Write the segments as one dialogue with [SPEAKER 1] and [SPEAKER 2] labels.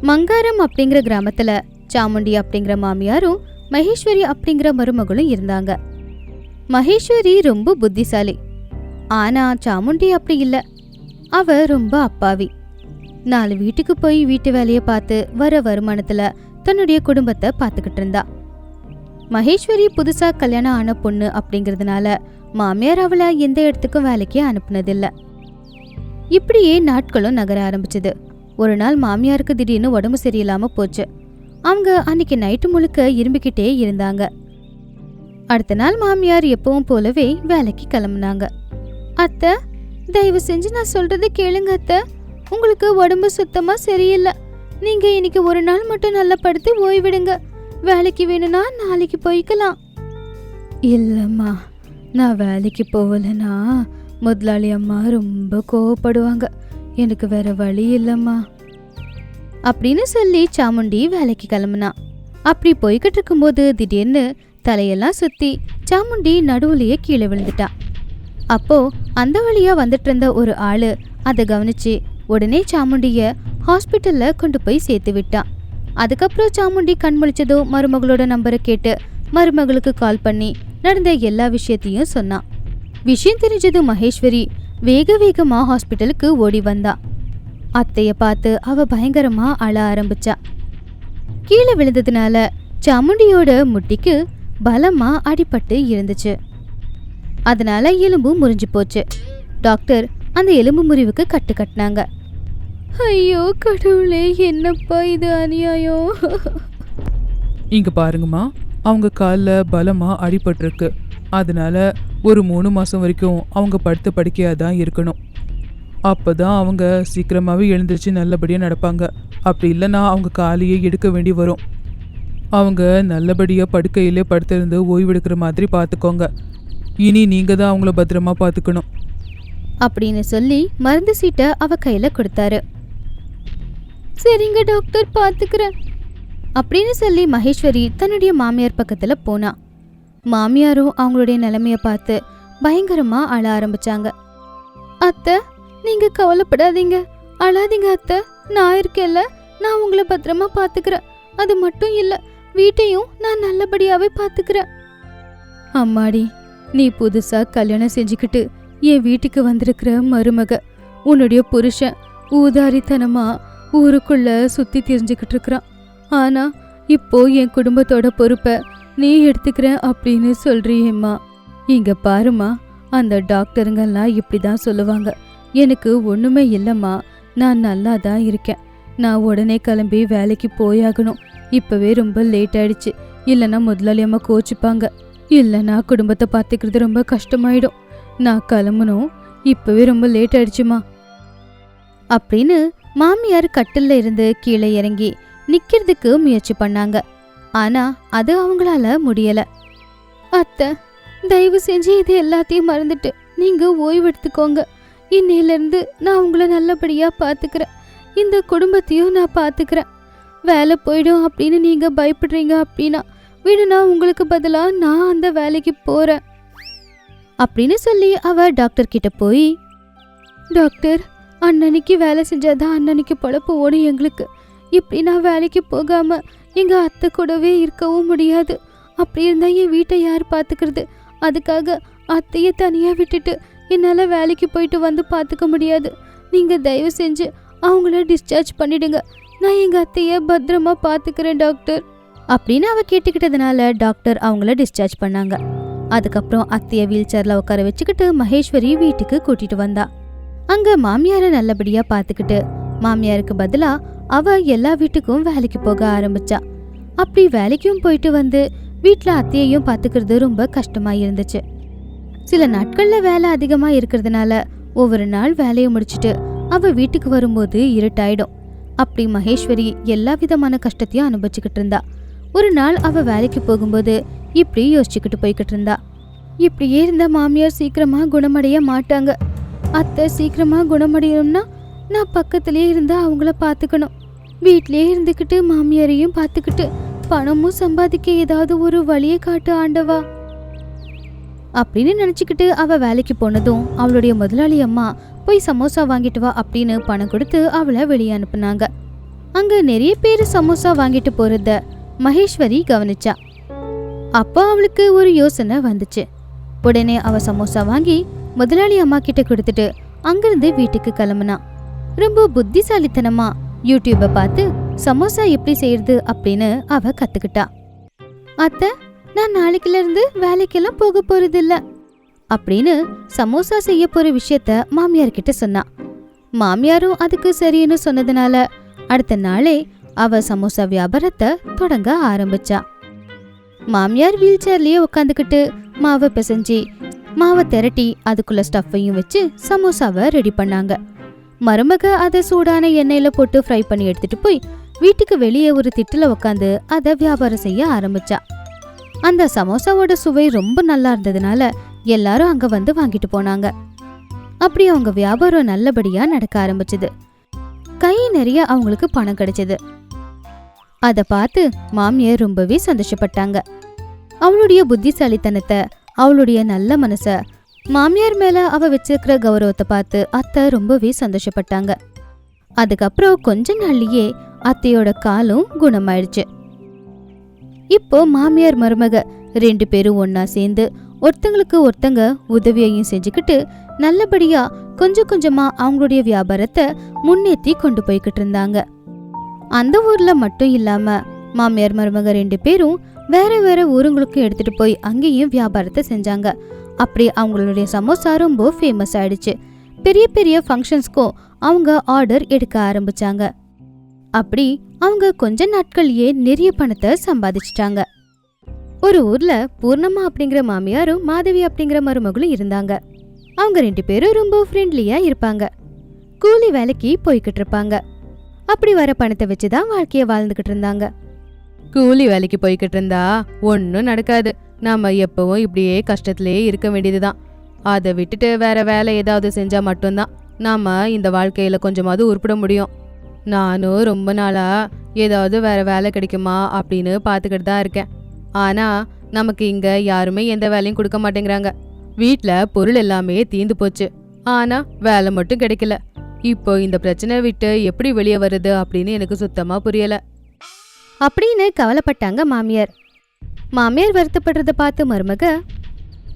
[SPEAKER 1] மங்காரம் அப்படிங்கிற கிராமத்துல சாமுண்டி அப்படிங்கிற மாமியாரும் மகேஸ்வரி அப்படிங்கிற மருமகளும் இருந்தாங்க. மகேஸ்வரி ரொம்ப புத்திசாலி. ஆனா சாமுண்டி அப்படி இல்லை. அவ ரொம்ப அப்பாவி. நாலு வீட்டுக்கு போய் வீட்டு வேலையை பார்த்து வர வருமானத்துல தன்னுடைய குடும்பத்தை பார்த்துக்கிட்டு இருந்தா. மகேஸ்வரி புதுசா கல்யாணம் ஆன பொண்ணு அப்படிங்கறதுனால மாமியார் அவளை எந்த இடத்துக்கும் வேலைக்கு அனுப்புனதில்லை. இப்படியே நாட்களும் நகர ஆரம்பிச்சது. ஒரு நாள் மாமியாருக்கு திடீர்னு உடம்பு சரியில்லாம போச்சு. அவங்க அன்னைக்கு நைட்டு முழுக்க இரும்பிக்கிட்டே இருந்தாங்க. அடுத்த நாள் மாமியார் எப்பவும் போலவே வேலைக்கு கிளம்புனாங்க. அத்தை தயவு செஞ்சு நான் சொல்கிறத கேளுங்க அத்தை. உங்களுக்கு உடம்பு சுத்தமா சரியில்லை. நீங்க இன்னைக்கு ஒரு நாள் மட்டும் நல்லா படுத்து ஓய்விடுங்க. வேலைக்கு வேணும்னா நாளைக்கு போய்க்கலாம். இல்லம்மா நான் வேலைக்கு போகலைன்னா முதலாளி அம்மா ரொம்ப கோவப்படுவாங்க. எனக்கு வேற வழி இல்லம்மா. அப்படின்னு சொல்லி சாமுண்டி வேலைக்கு கிளம்புனா. அப்படி போய்கிட்டு இருக்கும்போது திடீர்னு தலையெல்லாம் சுத்தி சாமுண்டி நடுவுலையே கீழே விழுந்துட்டா. அப்போ அந்த வழியா வந்துட்டு இருந்த ஒரு ஆளு அதை கவனிச்சு உடனே சாமுண்டிய ஹாஸ்பிட்டல்ல கொண்டு போய் சேர்த்து விட்டான் அதுக்கப்புறம் சாமுண்டி கண் முழிச்சதும் மருமகளோட நம்பரை கேட்டு மருமகளுக்கு கால் பண்ணி நடந்த எல்லா விஷயத்தையும் சொன்னான் விஷயம் தெரிஞ்சதும் மகேஸ்வரி வேக வேகமாக ஹாஸ்பிட்டலுக்கு ஓடி வந்தா. அத்தைய பார்த்து அவ பயங்கரமா அழ ஆரம்பிச்சா. கீழே விழுந்ததுனால சமுண்டியோட முட்டிக்கு பலமா அடிபட்டு இருந்துச்சு. அதனால எலும்பு முறிஞ்சு போச்சு. டாக்டர் அந்த எலும்பு முறிவுக்கு கட்டு கட்டினாங்க. ஐயோ கடவுளே என்னப்பா இது அநியாயம்?
[SPEAKER 2] இங்க பாருங்கம்மா அவங்க காலில் பலமா அடிபட்டிருக்கு. அதனால ஒரு மூணு மாதம் வரைக்கும் அவங்க படுத்த படுக்கையாக தான் இருக்கணும். அப்போ தான் அவங்க சீக்கிரமாகவே எழுந்திரிச்சு நல்லபடியாக நடப்பாங்க. அப்படி இல்லைன்னா அவங்க காலையே எடுக்க வேண்டி வரும். அவங்க நல்லபடியாக படுக்கையிலே படுத்திருந்து ஓய்வெடுக்கிற மாதிரி பார்த்துக்கோங்க. இனி நீங்கள் தான் அவங்கள பத்திரமா பார்த்துக்கணும்.
[SPEAKER 1] அப்படின்னு சொல்லி மருந்து சீட்டை அவ கையில் கொடுத்தாரு. சரிங்க டாக்டர் பார்த்துக்கிறேன். அப்படின்னு சொல்லி மகேஸ்வரி தன்னுடைய மாமியார் பக்கத்தில் போனா. மாமியாரும் அவங்களுடைய நிலைமைய பார்த்து பயங்கரமா அழ ஆரம்பிச்சாங்க. அத்தை நீங்க கவலைப்படாதீங்க. அழாதீங்க அத்தை. நான் இருக்கேல்ல நான் உங்களை பத்திரமா பாத்துக்கிறேன். அது மட்டும் இல்ல வீட்டையும் நான் நல்லபடியாவே பாத்துக்கிறேன். அம்மாடி நீ புதுசா கல்யாணம் செஞ்சுக்கிட்டு என் வீட்டுக்கு வந்திருக்கிற மருமக உன்னுடைய புருஷன் ஊதாரித்தனமா ஊருக்குள்ள சுத்தி தெரிஞ்சுக்கிட்டு இருக்கிறான். ஆனா இப்போ என் குடும்பத்தோட பொறுப்பை நீ எடுத்துக்கிற அப்படின்னு சொல்றியேம்மா இங்க பாருமா அந்த டாக்டருங்கெல்லாம் இப்படிதான் சொல்லுவாங்க. எனக்கு ஒண்ணுமே இல்லம்மா நான் நல்லா தான் இருக்கேன். நான் உடனே கிளம்பி வேலைக்கு போயாகணும். இப்பவே ரொம்ப லேட் ஆயிடுச்சு. இல்லைன்னா முதலாளி அம்மா கோச்சிப்பாங்க. இல்லைன்னா குடும்பத்தை பார்த்துக்கிறது ரொம்ப கஷ்டமாயிடும். நான் கிளம்பணும். இப்பவே ரொம்ப லேட் ஆயிடுச்சுமா. அப்படின்னு மாமியார் கட்டில்ல இருந்து கீழே இறங்கி நிற்கிறதுக்கு முயற்சி பண்ணாங்க. ஆனா அது அவங்களால முடியல. அத்தை தயவு செஞ்சு இது எல்லாத்தையும் மறந்துட்டு நீங்க ஓய்வெடுத்துக்கோங்க. எடுத்துக்கோங்க நான் உங்களை நல்லபடியா பாத்துக்கிறேன். இந்த குடும்பத்தையும் நான் பாத்துக்கிறேன். வேலை போயிடும் அப்படின்னு நீங்க பயப்படுறீங்க அப்படின்னா வேணும்னா உங்களுக்கு பதிலாக நான் அந்த வேலைக்கு போறேன். அப்படின்னு சொல்லி அவ டாக்டர் கிட்ட போய் டாக்டர் அன்னன்னைக்கு வேலை செஞ்சாதான் அன்னன்னைக்கு பொழப்பு ஓடும் எங்களுக்கு. இப்படி நான் வேலைக்கு போகாமல் எங்கள் அத்தை கூடவே இருக்கவும் முடியாது. அப்படி இருந்தால் என் வீட்டை யார் பார்த்துக்கிறது? அதுக்காக அத்தையை தனியாக விட்டுட்டு என்னால் வேலைக்கு போயிட்டு வந்து பார்த்துக்க முடியாது. நீங்கள் தயவு செஞ்சு அவங்கள டிஸ்சார்ஜ் பண்ணிடுங்க. நான் எங்கள் அத்தையை பத்திரமா பார்த்துக்கிறேன் டாக்டர். அப்படின்னு அவ கேட்டுக்கிட்டதுனால டாக்டர் அவங்கள டிஸ்சார்ஜ் பண்ணாங்க. அதுக்கப்புறம் அத்தையை வீல் சேரில் உட்கார வச்சுக்கிட்டு மகேஸ்வரி வீட்டுக்கு கூட்டிகிட்டு வந்தா. அங்கே மாமியாரை நல்லபடியாக பார்த்துக்கிட்டு மாமியாருக்கு பதிலா அவ எல்லா வீட்டுக்கும் வேலைக்கு போக ஆரம்பிச்சா. அப்படி வேலைக்கும் போயிட்டு வந்து வீட்டில் அத்தையையும் பாத்துக்கிறது ரொம்ப கஷ்டமா இருந்துச்சு. சில நாட்கள்ல வேலை அதிகமா இருக்கிறதுனால ஒவ்வொரு நாள் வேலையை முடிச்சுட்டு அவ வீட்டுக்கு வரும்போது இருட்டாயிடும். அப்படி மகேஸ்வரி எல்லா விதமான கஷ்டத்தையும் அனுபவிச்சுக்கிட்டு இருந்தா. ஒரு நாள் அவ வேலைக்கு போகும்போது இப்படி யோசிச்சுக்கிட்டு போய்கிட்டு இருந்தா. இப்படியே இருந்த மாமியார் சீக்கிரமா குணமடைய மாட்டாங்க. அத்தை சீக்கிரமா குணமடையணும்னா நான் பக்கத்துலேயே இருந்து அவங்கள பார்த்துக்கணும். வீட்லேயே இருந்துக்கிட்டு மாமியாரையும் பார்த்துக்கிட்டு பணமும் சம்பாதிக்க ஏதாவது ஒரு வழியை காட்டு ஆண்டவா. அப்படின்னு நினச்சிக்கிட்டு அவள் வேலைக்கு போனதும் அவளுடைய முதலாளி அம்மா போய் சமோசா வாங்கிட்டு வா அப்படின்னு பணம் கொடுத்து அவளை வெளியே அனுப்புனாங்க. அங்கே நிறைய பேர் சமோசா வாங்கிட்டு போகிறத மகேஸ்வரி கவனிச்சா. அப்போ அவளுக்கு ஒரு யோசனை வந்துச்சு. உடனே அவள் சமோசா வாங்கி முதலாளி அம்மா கிட்ட கொடுத்துட்டு அங்கிருந்து வீட்டுக்கு கிளம்புனா. ரொம்ப புத்திசாலித்தனமா? யூடியூப்பை பார்த்து சமோசா எப்படி செய்யறது? அப்படின்னு அவ கத்துக்கிட்டா. அத்தை நான் நாளைக்குல இருந்து வேலைக்கெல்லாம் போக போறது இல்ல அப்படின்னு சமோசா செய்ய போற விஷயத்த மாமியார் கிட்ட சொன்னா. மாமியாரும் அதுக்கு சரின்னு சொன்னதுனால அடுத்த நாளே அவ சமோசா வியாபாரத்தை தொடங்க ஆரம்பிச்சா. மாமியார் வீல் சேர்லயே உட்காந்துக்கிட்டு மாவை பிசைஞ்சி மாவை திரட்டி அதுக்குள்ள ஸ்டஃப்பையும் வச்சு சமோசாவை ரெடி பண்ணாங்க. மருமக அதை சூடான எண்ணெயில போட்டு ஃப்ரை பண்ணி எடுத்துட்டு போய் வீட்டுக்கு வெளியே ஒரு திட்டில் உட்காந்து அதை வியாபாரம் செய்ய ஆரம்பிச்சா. அந்த சமோசாவோட சுவை ரொம்ப நல்லா இருந்ததுனால எல்லாரும் அங்க வந்து வாங்கிட்டு போனாங்க. அப்படி அவங்க வியாபாரம் நல்லபடியா நடக்க ஆரம்பிச்சது. கை நிறைய அவங்களுக்கு பணம் கிடைச்சது. அதை பார்த்து மாமியார் ரொம்பவே சந்தோஷப்பட்டாங்க. அவளுடைய புத்திசாலித்தனத்தை அவளுடைய நல்ல மனசை மாமியார் மேல அவ வச்சிருக்கிற கௌரவத்தை பார்த்து அத்தை ரொம்பவே சந்தோஷப்பட்டாங்க. அதுக்கப்புறம் கொஞ்ச நாள்லயே அத்தையோட காலும் குணமாயிடுச்சு. இப்போ மாமியார் மருமக ரெண்டு பேரும் ஒன்னா சேர்ந்து ஒருத்தங்களுக்கு ஒருத்தங்க உதவியையும் செஞ்சுக்கிட்டு நல்லபடியா கொஞ்சம் கொஞ்சமா அவங்களுடைய வியாபாரத்தை முன்னேற்றி கொண்டு போய்கிட்டு இருந்தாங்க. அந்த ஊர்ல மட்டும் இல்லாம மாமியார் மருமக ரெண்டு பேரும் வேற வேற ஊருங்களுக்கும் எடுத்துட்டு போய் அங்கேயும் வியாபாரத்தை செஞ்சாங்க. அப்படி அவங்களுடைய சமோசா ரொம்ப ஃபேமஸ் ஆயிடுச்சு. பெரிய பெரிய ஃபங்க்ஷன்ஸ்க்கும் அவங்க ஆர்டர் எடுக்க ஆரம்பிச்சாங்க. அப்படி அவங்க கொஞ்ச நாட்கள்லயே நிறைய பணத்தை சம்பாதிச்சிட்டாங்க. ஒரு ஊர்ல பூர்ணமா அப்படிங்கிற மாமியாரும் மாதவி அப்படிங்கிற மருமகளும் இருந்தாங்க. அவங்க ரெண்டு பேரும் ரொம்ப ஃப்ரெண்ட்லியா இருப்பாங்க. கூலி வேலைக்கு போய்கிட்டு இருப்பாங்க. அப்படி வர பணத்தை வச்சு தான் வாழ்க்கைய வாழ்ந்துகிட்டு இருந்தாங்க.
[SPEAKER 3] கூலி வேலைக்கு போய்கிட்டு இருந்தா ஒன்றும் நடக்காது. நாம் எப்பவும் இப்படியே கஷ்டத்திலேயே இருக்க வேண்டியது தான் அதை விட்டுட்டு வேற வேலை ஏதாவது செஞ்சால் மட்டும்தான் நாம் இந்த வாழ்க்கையில் கொஞ்சமாவது உருப்பிட முடியும். நானும் ரொம்ப நாளாக ஏதாவது வேற வேலை கிடைக்குமா அப்படின்னு பார்த்துக்கிட்டு தான் இருக்கேன். ஆனால் நமக்கு இங்கே யாருமே எந்த வேலையும் கொடுக்க மாட்டேங்கிறாங்க. வீட்டில் பொருள் எல்லாமே தீந்து போச்சு. ஆனால் வேலை மட்டும் கிடைக்கல. இப்போ இந்த பிரச்சனை விட்டு எப்படி வெளியே வருது அப்படின்னு எனக்கு சுத்தமாக புரியலை.
[SPEAKER 1] அப்படின்னு கவலைப்பட்டாங்க மாமியார். மாமியார் வருத்தப்படுறத பார்த்து மருமக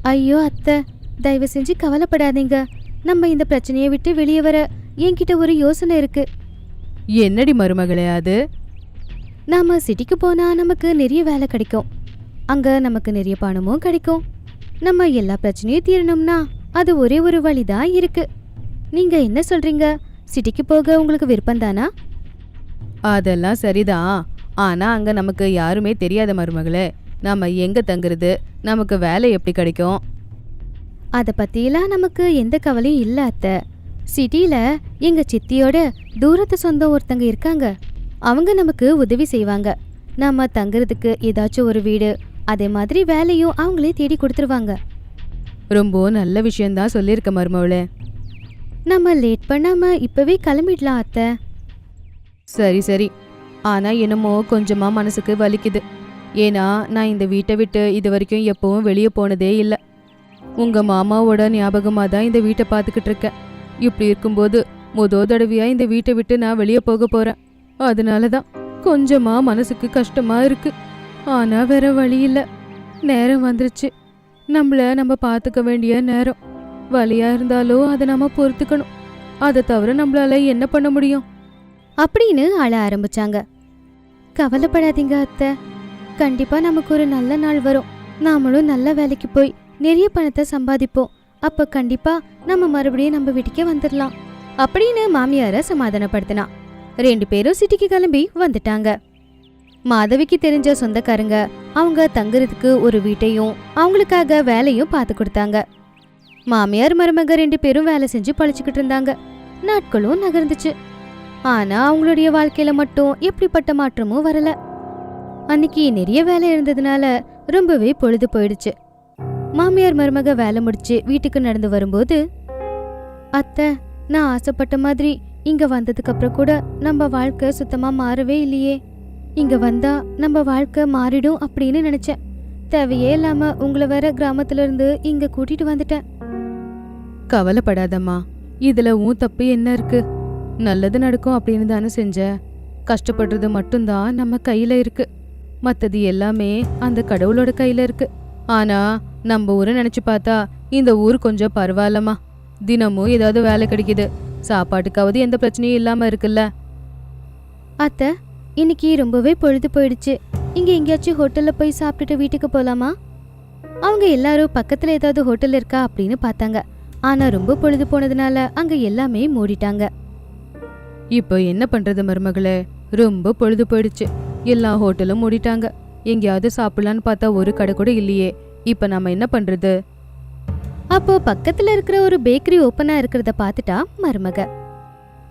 [SPEAKER 1] ஐயோ அத்தை தயவு செஞ்சு கவலைப்படாதீங்க. நம்ம இந்த பிரச்சனையை விட்டு வெளியே வர என்கிட்ட ஒரு யோசனை இருக்கு.
[SPEAKER 3] என்னடி மருமகளே அது?
[SPEAKER 1] நாம சிட்டிக்கு போனா நமக்கு நிறைய வேலை கிடைக்கும். அங்க நமக்கு நிறைய பணமும் கிடைக்கும். நம்ம எல்லா பிரச்சனையும் தீரணும்னா அது ஒரே ஒரு வழிதான் இருக்கு. நீங்க என்ன சொல்றீங்க? சிட்டிக்கு போக உங்களுக்கு விருப்பம் தானா?
[SPEAKER 3] அதெல்லாம் சரிதான். ஆனா அங்க நமக்கு யாருமே தெரியாத மருமகளே நாம எங்க தங்குறது? நமக்கு வேலை எப்படி கிடைக்கும்?
[SPEAKER 1] அதை பத்தியெல்லாம் நமக்கு எந்த கவலையும் இல்ல அத்தை. சிட்டில எங்க சித்தியோட தூரத்து சொந்தம் ஒருத்தங்க இருக்காங்க. அவங்க நமக்கு உதவி செய்வாங்க. நாம தங்குறதுக்கு ஏதாச்சும் ஒரு வீடு அதே மாதிரி வேலையும் அவங்களே தேடி கொடுத்துருவாங்க.
[SPEAKER 3] ரொம்ப நல்ல விஷயம்தான் சொல்லியிருக்க மருமவளே
[SPEAKER 1] நம்ம லேட் பண்ணாம இப்பவே கிளம்பிடலாம் அத்தை.
[SPEAKER 3] சரி சரி. ஆனால் என்னமோ கொஞ்சமாக மனசுக்கு வலிக்குது. ஏன்னா நான் இந்த வீட்டை விட்டு இது வரைக்கும் எப்பவும் வெளியே போனதே இல்லை. உங்கள் மாமாவோட ஞாபகமாக தான் இந்த வீட்டை பார்த்துக்கிட்டு இருக்கேன். இப்படி இருக்கும்போது முதோ தடவையாக இந்த வீட்டை விட்டு நான் வெளியே போக போகிறேன் அதனால தான் கொஞ்சமாக மனசுக்கு கஷ்டமாக இருக்குது ஆனால் வேற வழி இல்லை. நேரம் வந்துருச்சு. நம்மள நம்ம பார்த்துக்க வேண்டிய நேரம். வழியாக இருந்தாலும் அதை நம்ம பொறுத்துக்கணும். அதை தவிர நம்மளால என்ன பண்ண முடியும்?
[SPEAKER 1] அப்படின்னு அழ ஆரம்பிச்சாங்க. கவலைப்படாதீங்க அத்தை. கண்டிப்பா நமக்கு ஒரு நல்ல நாள் வரும். நாமளும் நல்ல வேலைக்கு போய் நிறைய பணத்தை சம்பாதிப்போம். அப்ப கண்டிப்பா நம்ம மறுபடியும் நம்ம வீட்டுக்கே வந்துடலாம் அப்படின்னு மாமியார சமாதானப்படுத்தினா. ரெண்டு பேரும் சிட்டிக்கு கிளம்பி வந்துட்டாங்க. மாதவிக்கு தெரிஞ்ச சொந்தக்காரங்க அவங்க தங்குறதுக்கு ஒரு வீட்டையும் அவங்களுக்காக வேலையும் பார்த்து கொடுத்தாங்க. மாமியார் மருமக ரெண்டு பேரும் வேலை செஞ்சு பழிச்சுக்கிட்டு இருந்தாங்க. நாட்களும் நகர்ந்துச்சு. ஆனா அவங்களுடைய வாழ்க்கையில மட்டும் எப்படிப்பட்ட மாற்றமும் வரல. அன்னைக்கு நிறைய வேலை இருந்ததுனால ரொம்பவே பொழுது போயிடுச்சு. மாமியார் மருமக வேலை முடிச்சு வீட்டுக்கு நடந்து வரும்போது அத்தை நான் ஆசைப்பட்ட மாதிரி இங்க வந்ததுக்கு அப்புறம் கூட நம்ம வாழ்க்கை சுத்தமா மாறவே இல்லையே. இங்க வந்தா நம்ம வாழ்க்கை மாறிடும் அப்படின்னு நினைச்சேன். தேவையே இல்லாம உங்களை வேற கிராமத்துல இருந்து இங்க கூட்டிட்டு வந்துட்டேன்.
[SPEAKER 3] கவலைப்படாதம்மா. இதுல உன் தப்பு என்ன இருக்கு? நல்லது நடக்கும் அப்படின்னு தானே செஞ்ச. கஷ்டப்படுறது மட்டும்தான் நம்ம கையில இருக்கு. மற்றது எல்லாமே அந்த கடவுளோட கையில இருக்கு. ஆனா நம்ம ஊரை நினைச்சு பார்த்தா இந்த ஊர் கொஞ்சம் பரவாயில்லம்மா. தினமும் ஏதாவது வேலை கிடைக்குது. சாப்பாட்டுக்காவது எந்த பிரச்சனையும் இல்லாம இருக்குல்ல.
[SPEAKER 1] அத்தை இன்னைக்கு ரொம்பவே பொழுது போயிடுச்சு. இங்க எங்கேயாச்சும் ஹோட்டல்ல போய் சாப்பிட்டுட்டு வீட்டுக்கு போலாமா? அவங்க எல்லாரும் பக்கத்துல ஏதாவது ஹோட்டல் இருக்கா அப்படின்னு பார்த்தாங்க. ஆனா ரொம்ப பொழுது போனதுனால அங்க எல்லாமே மூடிட்டாங்க.
[SPEAKER 3] இப்போ என்ன பண்றது மருமகளே? ரொம்ப பொழுது போயிடுச்சு. எல்லா ஹோட்டலும் மூடிட்டாங்க. எங்கேயாவது சாப்பிடலான்னு பார்த்தா ஒரு கடை கூட இல்லையே. இப்போ நம்ம என்ன பண்றது?
[SPEAKER 1] அப்போ பக்கத்துல இருக்கிற ஒரு பேக்கரி ஓப்பனா இருக்கிறத பார்த்துட்டா மருமக.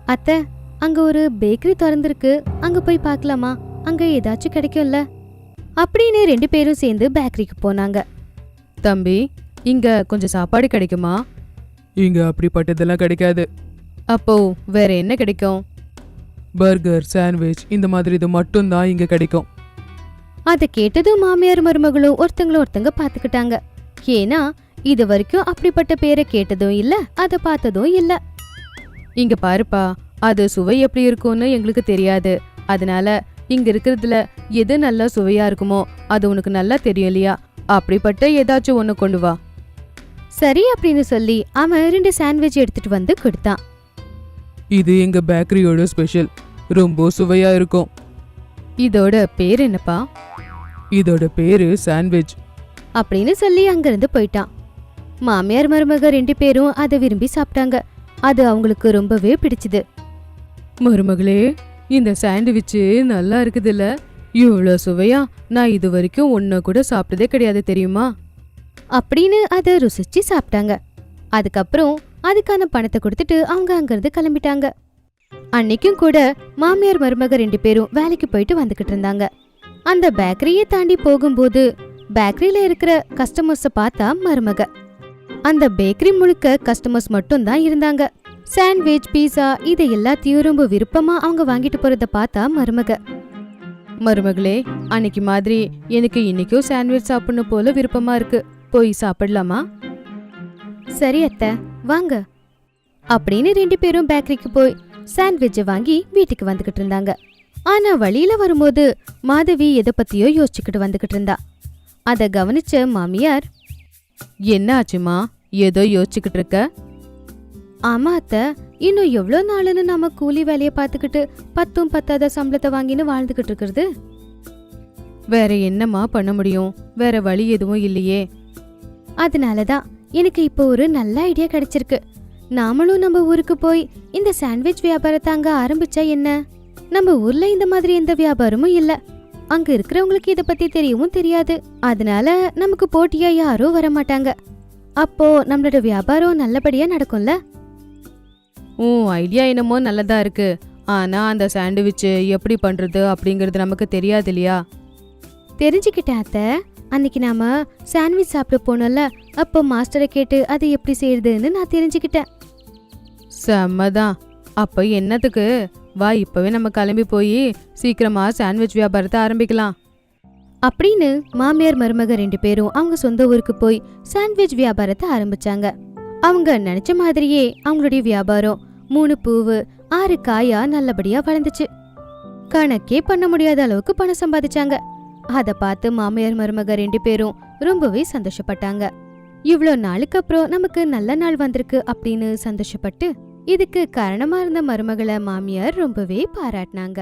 [SPEAKER 1] அத்தை அங்க ஒரு பேக்கரி திறந்திருக்கு. அங்க போய் பார்க்கலாமா? அங்க ஏதாச்சும் கிடைக்கும்ல. அப்படின்னு ரெண்டு பேரும் சேர்ந்து பேக்கரிக்கு போனாங்க.
[SPEAKER 3] தம்பி இங்க கொஞ்சம் சாப்பாடு கிடைக்குமா?
[SPEAKER 2] இங்க அப்படிப்பட்டதெல்லாம் கிடைக்காது.
[SPEAKER 3] அப்போ வேற என்ன கிடைக்கும்?
[SPEAKER 2] பர்கர் சாண்ட்விச் இந்த மாதிரி இது மட்டும்தான் இங்க கிடைக்கும்.
[SPEAKER 1] அதை கேட்டதும் மாமியார் மருமகளும் ஒருத்தங்கள ஒருத்தங்க பார்த்துக்கிட்டாங்க. ஏன்னா இது வரைக்கும் அப்படிப்பட்ட பேரை கேட்டதும் இல்ல அதை பார்த்ததும் இல்ல.
[SPEAKER 3] இங்க பாருப்பா அது சுவை எப்படி இருக்கும்னு எங்களுக்கு தெரியாது. அதனால இங்க இருக்கிறதுல எது நல்லா சுவையா இருக்குமோ அது உனக்கு நல்லா தெரியும் இல்லையா? அப்படிப்பட்ட ஏதாச்சும் ஒன்று கொண்டு வா.
[SPEAKER 1] சரி அப்படின்னு சொல்லி அவன் ரெண்டு சாண்ட்விச் எடுத்துட்டு வந்து கொடுத்தான்.
[SPEAKER 2] இது எங்க பேக்கரியோட ஸ்பெஷல். ரொம்ப சுவையா இருக்கும்.
[SPEAKER 3] இதோட பேர் என்னப்பா?
[SPEAKER 2] இதோட பேரு சாண்ட்விச்.
[SPEAKER 1] அப்படின்னு சொல்லி அங்கிருந்து போயிட்டான். மாமியார் மருமக ரெண்டு பேரும் அதை விரும்பி சாப்பிட்டாங்க. அது அவங்களுக்கு ரொம்பவே பிடிச்சது.
[SPEAKER 3] மருமகளே இந்த சாண்ட்விச்சு நல்லா இருக்குதுல்ல? இவ்வளோ சுவையா? நான் இது வரைக்கும் ஒன்றை கூட சாப்பிட்டதே கிடையாது தெரியுமா?
[SPEAKER 1] அப்படின்னு அதை ருசிச்சு சாப்பிட்டாங்க. அதுக்கப்புறம் அதுக்கான பணத்தை கொடுத்துட்டு அவங்க அங்கிருந்து கிளம்பிட்டாங்க. அன்னைக்கும் கூட மாமியார் மருமக ரெண்டு பேரும் வேலைக்கு போயிட்டு வந்துகிட்டு இருந்தாங்க. அந்த பேக்கரியை தாண்டி போகும்போது பேக்கரியில இருக்கிற கஸ்டமர்ஸை பார்த்தா மருமக. அந்த பேக்கரி முழுக்க கஸ்டமர்ஸ் மட்டும் தான் இருந்தாங்க. சாண்ட்விச் பீஸா இதை எல்லாத்தையும் ரொம்ப விருப்பமா அவங்க வாங்கிட்டு போறத பார்த்தா மருமக.
[SPEAKER 3] மருமகளே அன்னைக்கு மாதிரி எனக்கு இன்னைக்கும் சாண்ட்விச் சாப்பிடணும் போல விருப்பமா இருக்கு. போய் சாப்பிடலாமா?
[SPEAKER 1] சரி அத்தை. வாங்க. அப்படின்னு ரெண்டு பேரும் பேக்கரிக்கு போய் சாண்ட்விட்சை வாங்கி வீட்டுக்கு வந்துகிட்டு இருந்தாங்க. ஆனா வழியில வரும்போது மாதவி எதை பத்தியோ யோசிச்சுக்கிட்டு வந்துகிட்டு இருந்தா. அத கவனிச்ச மாமியார்
[SPEAKER 3] என்ன ஆச்சுமா? ஏதோ யோசிச்சுக்கிட்டு இருக்க?
[SPEAKER 1] ஆமா அத்தை இன்னும் எவ்வளோ நாளுன்னு நாம கூலி வேலையை பார்த்துக்கிட்டு பத்தும் பத்தாத சம்பளத்தை வாங்கின்னு வாழ்ந்துகிட்டு இருக்கிறது?
[SPEAKER 3] வேற என்னம்மா பண்ண முடியும்? வேற வழி எதுவும் இல்லையே.
[SPEAKER 1] அதனால தான் எனக்கு இப்போ ஒரு நல்ல ஐடியா கிடைச்சிருக்கு. நாமளும் நம்ம ஊருக்கு போய் இந்த சாண்ட்விச் வியாபாரத்தை அங்க ஆரம்பிச்சா என்ன? நம்ம ஊர்ல இந்த மாதிரி எந்த வியாபாரமும் இல்ல. அங்க இருக்கிறவங்களுக்கு இத பத்தி தெரியவும் தெரியாது. அதனால நமக்கு போட்டியா யாரும் வர மாட்டாங்க அப்போ நம்மளோட வியாபாரம் நல்லபடியா நடக்கும்ல?
[SPEAKER 3] உன் ஐடியா என்னமோ நல்லதா இருக்கு. ஆனா அந்த சாண்ட்விச் எப்படி பண்றது அப்படிங்கறது நமக்கு தெரியாது இல்லையா?
[SPEAKER 1] தெரிஞ்சுக்கிட்டேன் அத்தை. அன்னைக்கு நாம சாண்ட்விச் சாப்பிட போனோம்ல அப்போ மாஸ்டரை கேட்டு அது எப்படி செய்யறதுன்னு நான் தெரிஞ்சுக்கிட்டேன்.
[SPEAKER 3] செம்மதான். அப்ப என்னத்துக்கு? வா இப்பவே நம்ம கிளம்பி போய் சீக்கிரமா சாண்ட்விச் வியாபாரத்தை ஆரம்பிக்கலாம்.
[SPEAKER 1] அப்படின்னு மாமியார் மருமக ரெண்டு பேரும் அவங்க சொந்த ஊருக்கு போய் சாண்ட்விச் வியாபாரத்தை ஆரம்பிச்சாங்க. அவங்க நினைச்ச மாதிரியே அவங்களுடைய வியாபாரம் மூணு பூவு ஆறு காயா நல்லபடியா வளர்ந்துச்சு. கணக்கே பண்ண முடியாத அளவுக்கு பணம் சம்பாதிச்சாங்க. அதை பார்த்து மாமியார் மருமக ரெண்டு பேரும் ரொம்பவே சந்தோஷப்பட்டாங்க. இவ்ளோ நாளுக்கு அப்புறம் நமக்கு நல்ல நாள் வந்திருக்கு அப்படின்னு சந்தோஷப்பட்டு இதுக்கு காரணமா இருந்த மருமகளை மாமியார் ரொம்பவே பாராட்டினாங்க.